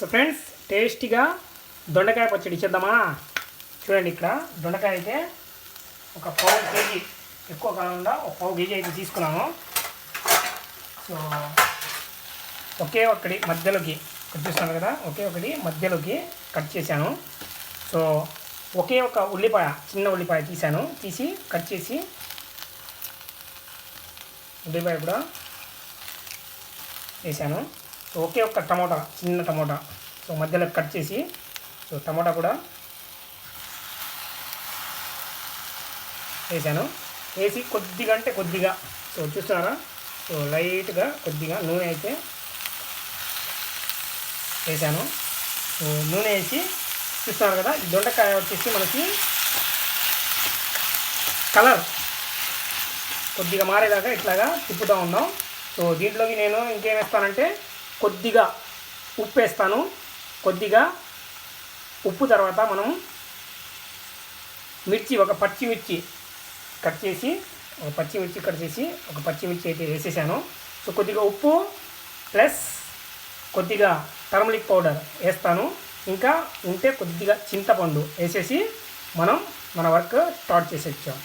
So friends టేస్టీగా దొండకాయ పచ్చడి చేద్దామా? చూడండి ఇక్కడ దొండకాయ అయితే ఒక పావు కేజీ ఎక్కువ కాకుండా ఒక పావు కేజీ అయితే తీసుకున్నాను. సో ఒకే ఒక్కటి మధ్యలోకి కట్ చేస్తాను కదా ఒకే ఒకటి మధ్యలోకి కట్ చేశాను. సో ఒకే ఒక ఉల్లిపాయ చిన్న ఉల్లిపాయ తీసాను తీసి కట్ చేసి ఉల్లిపాయ కూడా వేసాను ఒకే ఒక్క టమోటా చిన్న టమోటా. సో మధ్యలో కట్ చేసి సో టమోటా కూడా వేసాను. వేసి కొద్దిగా అంటే కొద్దిగా. సో చూస్తున్నారా? సో లైట్గా కొద్దిగా నూనె అయితే వేసాను. సో నూనె వేసి చూస్తున్నారు కదా ఈ దొండకాయ వచ్చేసి మనకి కలర్. కొద్దిగా మారేదాకా ఇట్లాగా తిప్పుతూ ఉన్నాం. సో దీంట్లోకి నేను ఇంకేం వేస్తానంటే కొద్దిగా ఉప్పు వేస్తాను కొద్దిగా ఉప్పు తర్వాత మనం మిర్చి ఒక పచ్చిమిర్చి కట్ చేసి ఒక పచ్చిమిర్చి కట్ చేసి ఒక పచ్చిమిర్చి అయితే వేసేసాను. సో కొద్దిగా ఉప్పు ప్లస్ కొద్దిగా టర్మరిక్ పౌడర్ వేస్తాను. ఇంకా ఉంటే కొద్దిగా చింతపండు వేసేసి మనం మన వర్క్ స్టార్ట్ చేసేచ్చాం